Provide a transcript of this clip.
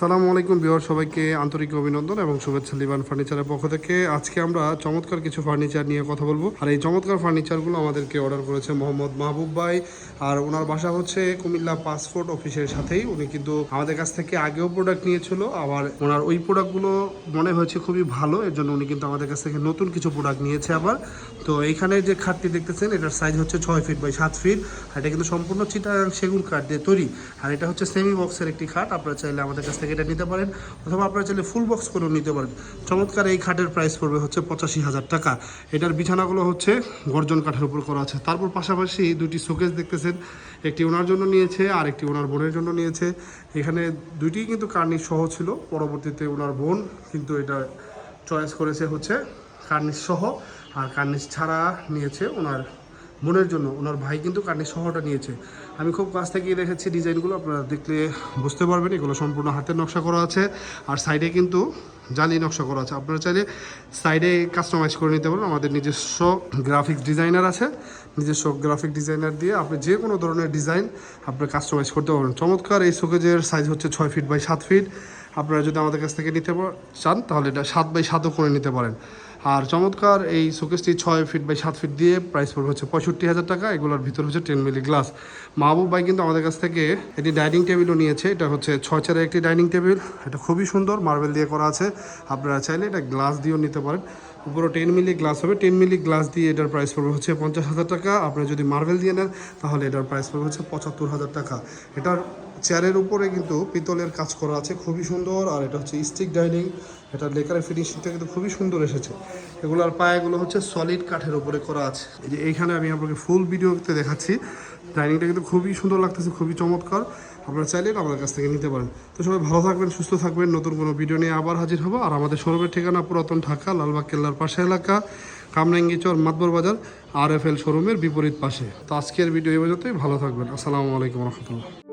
আসসালামু আলাইকুম বিহার সবাইকে আন্তরিক অভিনন্দন এবং শুভেচ্ছা লিবান ফার্নিচারের পক্ষ থেকে। আজকে আমরা চমৎকার কিছু ফার্নিচার নিয়ে কথা বলব। আর এই চমৎকার ফার্নিচারগুলো আমাদেরকে অর্ডার করেছে মোহাম্মদ মাহবুব ভাই। আর ওনার বাসা হচ্ছে কুমিল্লা পাসপোর্ট অফিসের সাথেই। উনি কিন্তু আমাদের কাছ থেকে আগেও প্রোডাক্ট নিয়েছিল, আবার ওনার ওই প্রোডাক্টগুলো মনে হয়েছে খুবই ভালো। এর জন্য উনি কিন্তু আমাদের কাছ থেকে নতুন কিছু প্রোডাক্ট নিয়েছে আবার। তো এইখানে যে খাটটি দেখতেছেন, এটার সাইজ হচ্ছে ছয় ফিট বাই সাত ফিট আর এটা কিন্তু সম্পূর্ণ চিটাগাং সেগুন কাঠ দিয়ে তৈরি। আর এটা হচ্ছে সেমি বক্সের একটি খাট। আপনারা চাইলে আমাদের কাছ থেকে এটা নিতে পারেন, অথবা আপনারা চাইলে ফুল বক্স করেও নিতে পারেন। চমৎকার এই খাটের প্রাইস পড়বে হচ্ছে পঁচাশি হাজার টাকা। এটার বিছানাগুলো হচ্ছে গর্জন কাঠের উপর করা আছে। তারপর পাশাপাশি দুটি শোকেস দেখতেছেন। একটি ওনার জন্য নিয়েছে, আর একটি ওনার বোনের জন্য নিয়েছে। এখানে দুইটি কিন্তু কার্নিশ সহ ছিল, পরবর্তীতে ওনার বোন কিন্তু এটা চয়েস করেছে হচ্ছে কার্নিশ সহ, আর কার্নিশ ছাড়া নিয়েছে ওনার বোনের জন্য। ওনার ভাই কিন্তু কার্নিশ সহটা নিয়েছে। আমি খুব কাছ থেকে দেখেছি ডিজাইনগুলো, আপনারা দেখলে বুঝতে পারবেন। এগুলো সম্পূর্ণ হাতের নকশা করা আছে। আর সাইডে কিন্তু জালি নকশা করা আছে। আপনারা চাইলে সাইডে কাস্টমাইজ করে নিতে পারেন। আমাদের নিজস্ব গ্রাফিক্স ডিজাইনার আছে। নিজস্ব গ্রাফিক ডিজাইনার দিয়ে আপনি যে কোনো ধরনের ডিজাইন আপনি কাস্টমাইজ করতে পারবেন। চমৎকার এই শোকেজের সাইজ হচ্ছে ছয় ফিট বাই সাত ফিট আপনারা যদি আমাদের কাছ থেকে নিতে চান, তাহলে এটা সাত বাই সাতও করে নিতে পারেন। আর চমৎকার এই শোকেসটি ছয় ফিট বাই সাত ফিট দিয়ে প্রাইস পড়বে হচ্ছে পঁয়ষট্টি হাজার টাকা, এগুলোর ভিতর হচ্ছে টেন মিলি গ্লাস মাহবুব ভাই কিন্তু আমাদের কাছ থেকে একটি ডাইনিং টেবিলও নিয়েছে, এটা হচ্ছে ছয় চারের একটি ডাইনিং টেবিল এটা খুবই সুন্দর মার্বেল দিয়ে করা আছে। আপনারা চাইলে এটা গ্লাস দিয়েও নিতে পারেন। উপরে টেন মিলি গ্লাস হবে টেন মিলি গ্লাস দিয়ে এটার প্রাইস পড়বে হচ্ছে পঞ্চাশ হাজার টাকা। আপনি যদি মার্বেল দিয়ে নেন, তাহলে এটার প্রাইস পড়বে হচ্ছে পঁচাত্তর হাজার টাকা। এটার চেয়ারের উপরে কিন্তু পিতলের কাজ করা আছে, খুবই সুন্দর। আর এটা হচ্ছে স্টিক ডাইনিং এটা লেকারের ফিনিশিংটা কিন্তু খুবই সুন্দর এসেছে। এগুলোর পায়েগুলো হচ্ছে সলিড কাঠের উপরে করা আছে। এই যে এইখানে আমি আপনাকে ফুল ভিডিওতে দেখাচ্ছি। ডাইনিংটা কিন্তু খুবই সুন্দর লাগতেছে, খুবই চমৎকার। আপনারা চাইলে আমাদের কাছ থেকে নিতে পারেন। তো সবাই ভালো থাকবেন, সুস্থ থাকবেন। নতুন কোনো ভিডিও নিয়ে আবার হাজির হব। আর আমাদের শোরুমের ঠিকানা পুরাতন ঢাকা, লালবাগ কেল্লার পাশে এলাকা কামরাঙ্গি চর মাতবর বাজার আর এফ এল শোরুমের বিপরীত পাশে। তো আজকের ভিডিও এই পর্যন্তই। ভালো থাকবেন। আসসালামু আলাইকুম রহমতুল্লাহ।